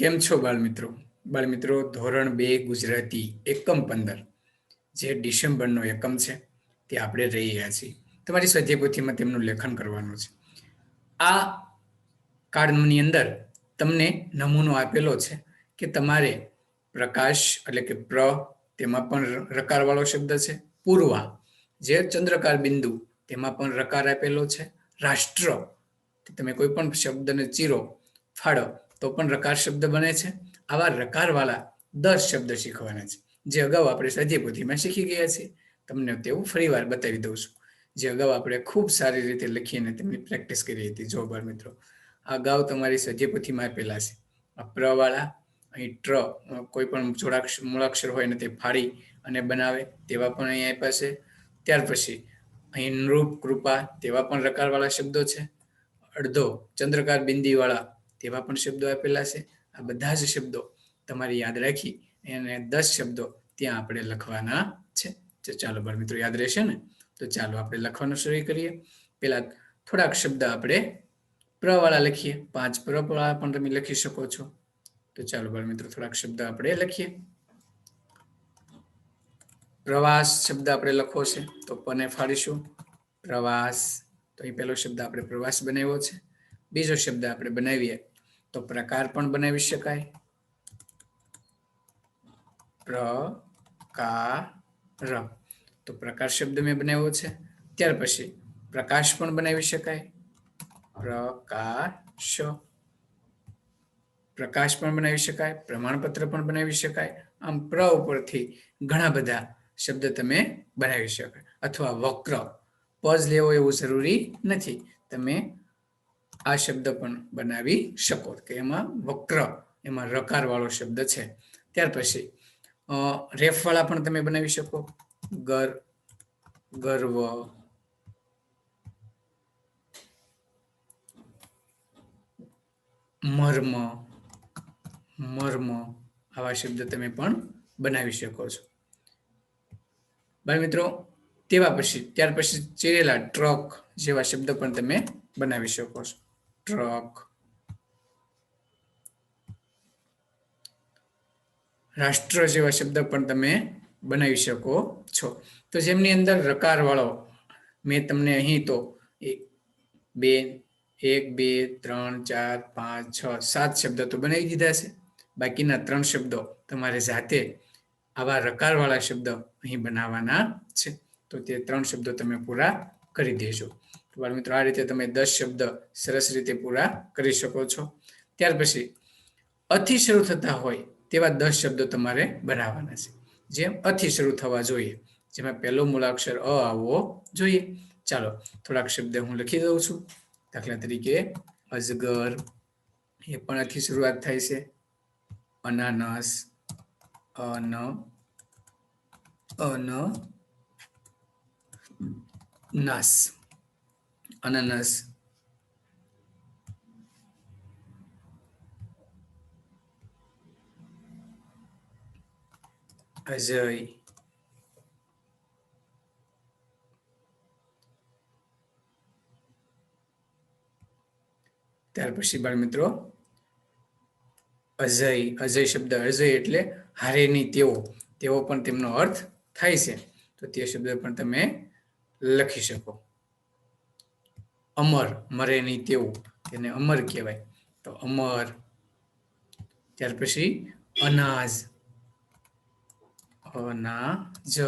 કેમ છો બાળમિત્રો? બાળમિત્રો, ધોરણ બે, ગુજરાતી, એકમ પંદર, જે ડિસેમ્બરનો એકમ છે, તે આપણે રહી રહ્યા છીએ. તમારી સ્વાધ્યાયપોથીમાં તેમનું લેખન કરવાનું છે. આ કાર્ડની અંદર તમને નમૂનો આપેલો છે કે તમારે પ્રકાશ એટલે કે પ્ર તેમાં પણ રકારવાળો શબ્દ છે. પૂર્વા, જે ચંદ્રકાર બિંદુ તેમાં પણ રકાર આપેલો છે. રાષ્ટ્ર તમે કોઈ પણ શબ્દને ચીરો, ફાળો તો પણ રકાર શબ્દ બને છે. આવા રકારવાળા દસ શબ્દ શીખવાના છે. જે અગાઉ આપણે સ્વાધ્યાયપોથીમાં શીખી ગયા છીએ. તમને તેવું ફરીવાર બતાવી દઉં છું. જે અગાઉ આપણે ખૂબ સારી રીતે લખીને તેમની પ્રેક્ટિસ કરી હતી. જો બાળ મિત્રો, અગાઉ તમારી સ્વાધ્યાયપોથીમાં આપેલા છે. પ્રવાળા અહીં ટ્ર, કોઈ પણ જોડાક્ષર મૂળાક્ષર હોય ને તે ફાડી અને બનાવે તેવા પણ અહીં આપ્યા છે. ત્યાર પછી અહીં નૃપ, કૃપા તેવા પણ રકારવાળા શબ્દો છે. અડધો ચંદ્રકાર બિંદીવાળા તેવા પણ શબ્દો આપેલા છે. આ બધા જ શબ્દો તમારે યાદ રાખી એને દસ શબ્દો ત્યાં આપણે લખવાના છે. ચાલો બાળ મિત્રો યાદ રહેશે ને? તો ચાલો આપણે લખવાનું શરૂ કરીએ. પેલા થોડાક શબ્દ આપણે પ્રવાળા લખીએ. પાંચ પ્રવાળા પણ તમે લખી શકો છો. તો ચાલો બાળ મિત્રો થોડાક શબ્દ આપણે લખીએ. પ્રવાસ શબ્દ આપણે લખવો છે, તો પને ફાડીશું. પ્રવાસ, તો અહીં પહેલો શબ્દ આપણે પ્રવાસ બનાવ્યો છે. બીજો શબ્દ આપણે બનાવીએ. તો પ્રકાર પણ બનાવી શકાય. પ્રકાર તો પ્રકાર શબ્દ મેં બનાવ્યો છે. ત્યાર પછી પ્રકાશ પણ બનાવી શકાય. પ્રકાશ. પ્રકાશ પણ બનાવી શકાય. પ્રમાણપત્ર પણ બનાવી શકાય. આમ પ્ર ઉપરથી ઘણા બધા શબ્દ તમે બનાવી શકાય. અથવા વક્ર. પઝ લેવો એવું જરૂરી નથી. તમે આ શબ્દ પણ બનાવી શકો કે એમાં વક્ર, એમાં રકાર વાળો શબ્દ છે. ત્યાર પછી રેફ વાળા પણ તમે બનાવી શકો. ગર, ગર્વ, મર્મ મર્મ આવા શબ્દ તમે પણ બનાવી શકો છો. બાળ મિત્રો, તેવા પછી, ત્યાર પછી ચીરેલા ટ્રક જેવા શબ્દ પણ તમે બનાવી શકો છો. ટ્રક રાષ્ટ્ર જેવા શબ્દ પણ તમે બનાવી શકો છો. તો જેમની અંદર રકાર વાળો, મેં તમને અહીં તો બે, એક, બે, ત્રણ, ચાર, પાંચ, છ, સાત શબ્દ તો બનાવી દીધા છે. બાકીના ત્રણ શબ્દો તમારે જાતે આવા રકારવાળા શબ્દ અહીં બનાવવાના છે. તો તે ત્રણ શબ્દો તમે પૂરા કરી દેજો. બાળ મિત્રો, આ રીતે તમે દસ શબ્દ સરસ રીતે પૂરા કરી શકો છો. ત્યાર પછી, અથી શરૂ થતા હોય તેવા દસ શબ્દો તમારે બનાવવાના છે. જેમ અથી શરૂ થવા જોઈએ, જેમાં પહેલો મૂળાક્ષર અ આવવો જોઈએ. ચાલો, થોડાક શબ્દ હું લખી દઉં છું. દાખલા તરીકે, અજગર, એ પણ અથી શરૂઆત થાય છે. અનાનસ, અન અન, નાસ. અનાનસ. અજય. ત્યાર પછી બાળ મિત્રો અજય. અજય શબ્દ અજય એટલે હારે નહીં તેઓ તેવો પણ તેમનો અર્થ થાય છે. તો તે શબ્દ પણ તમે લખી શકો. અમર મરે નહીં તેવું તેને અમર કહેવાય. તો અમર, ત્યાર પછી અનાજ. અનાજ.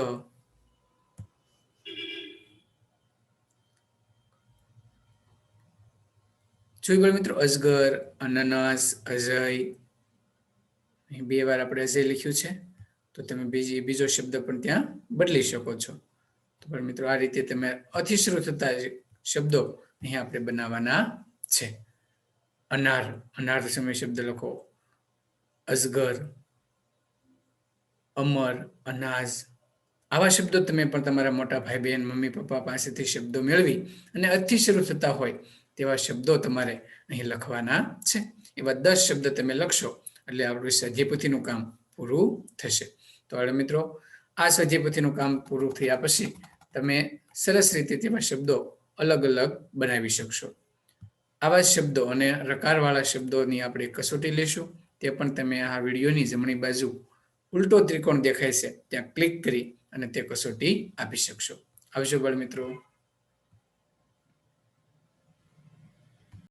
જોઈ મિત્રો, અજગર, અનનસ, અજય. બે વાર આપણે અજય લખ્યું છે. તો તમે બીજી, બીજો શબ્દ પણ ત્યાં બદલી શકો છો. તો પણ મિત્રો, આ રીતે તમે અતિશ્રુ થતા શબ્દો અહીંયા આપણે બનાવવાના છે. અનાર અનાર સમય શબ્દ લખો. અજગર, અમર, અનાજ. આવા શબ્દો તમે પણ તમારા મોટા ભાઈ બહેન મમ્મી, પપ્પા પાસેથી શબ્દો મેળવી અને અતિ શરૂ થતા હોય તેવા શબ્દો તમારે અહીં લખવાના છે. એવા દસ શબ્દ તમે લખશો એટલે આપણું સજીપુથીનું કામ પૂરું થશે. તો હવે મિત્રો, આ સજીપુથીનું કામ પૂરું થયા પછી તમે સરસ રીતે તેવા શબ્દો અલગ અલગ બનાવી શકશો. આવા શબ્દો અને રકારવાળા શબ્દોની આપણે કસોટી લેશું. તે પણ તમે આ વિડીયોની જમણી બાજુ ઉલટો ત્રિકોણ દેખાય છે. ત્યાં ક્લિક કરી અને તે કસોટી આપી શકશો. આવજો બાળ મિત્રો